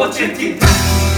我决定。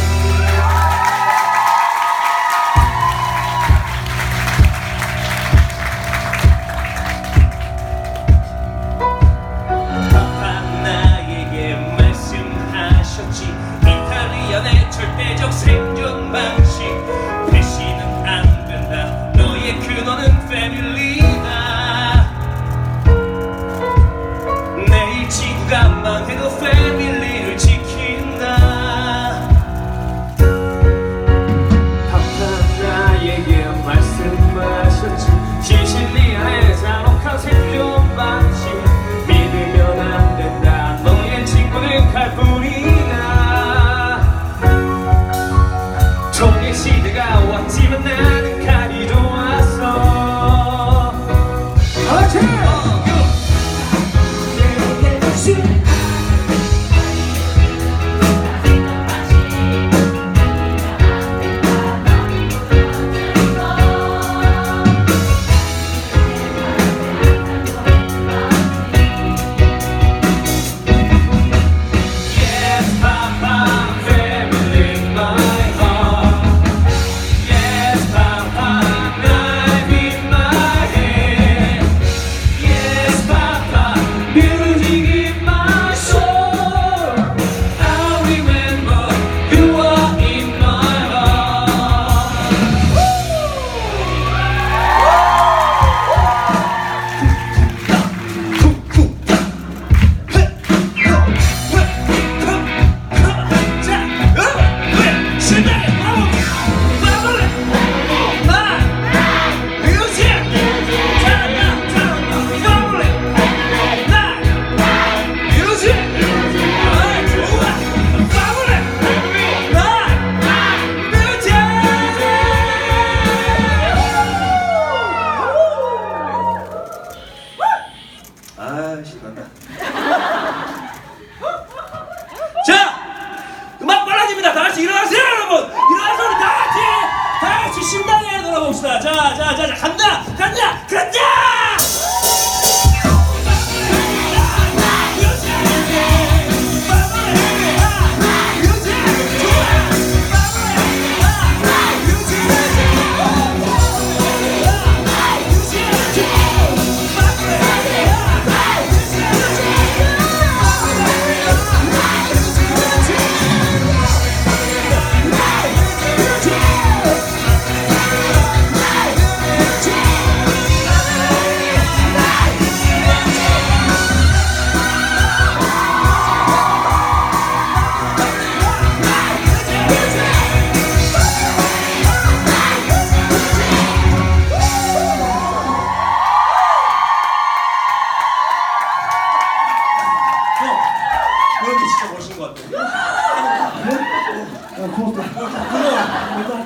진짜 멋있는 것 같아.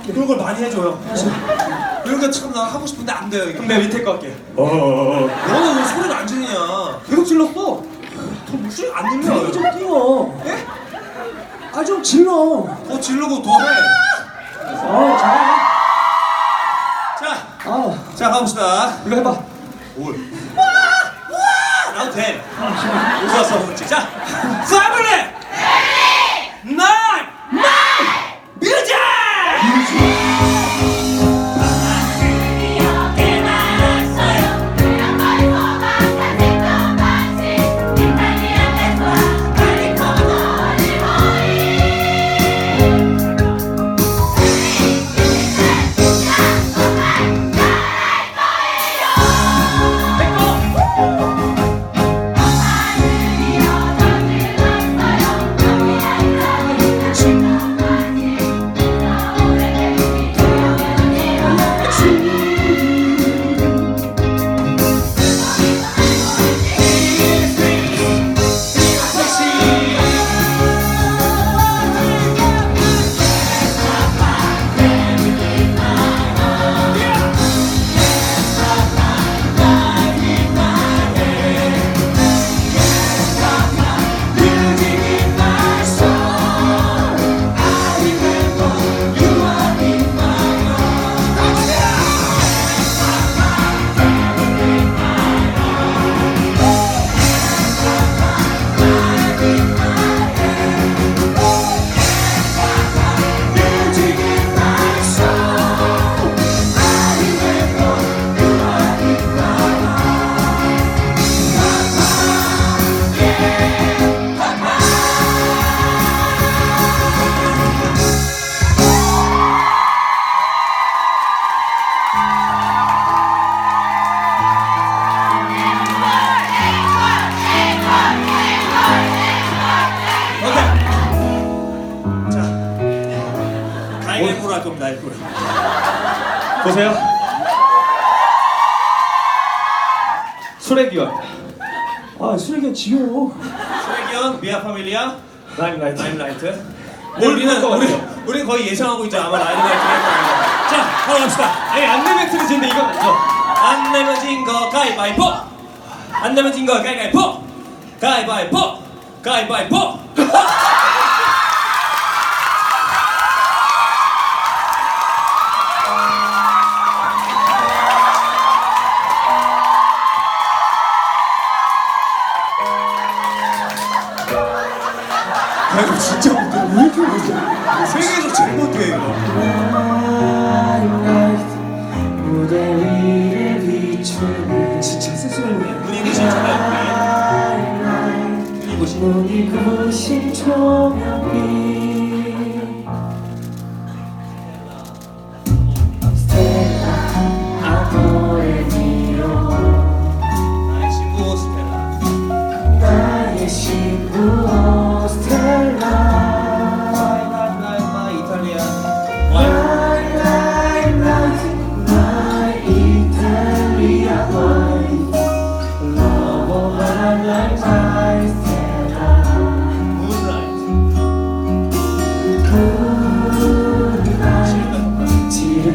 그런 걸 많이 해줘요. 이런 거참나 하고 싶은데 안 돼요. 그럼 내가 밑에 거 할게. 너는 왜 소리를 안 지르냐? 계속 질렀어. 더 목소리 안 들려. 좀 띄워. 예? 아 좀 질러. 더 지르고 더 해. 아 잘. 자, 아 자 가봅시다. 이거 해봐. 올. 나도 돼. 좋았어, 그렇지. 자, 패밀리. 보세요. 수레기원. 아 수레기원 지겨워. 수레기원, 미아 파밀리아, 라임라이트. 라임라이트. 우리는 우리 같아요? 우리 거의 예상하고 있죠. 아마 라임라이트. 자, 바로 갑시다. 아니 안내 멘트를 짓는데 이건 아니죠. 안 내면 진거 가위바위보. 안 내면 진거 가위바위보. 가위바위보. 가위바위보. 왜 이렇게 못해? 세계에서 제일 못해 이거. 진짜 거야. 눈이 부신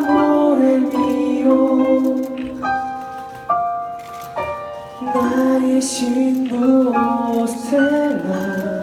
너를 비워 나의 신부 오셀라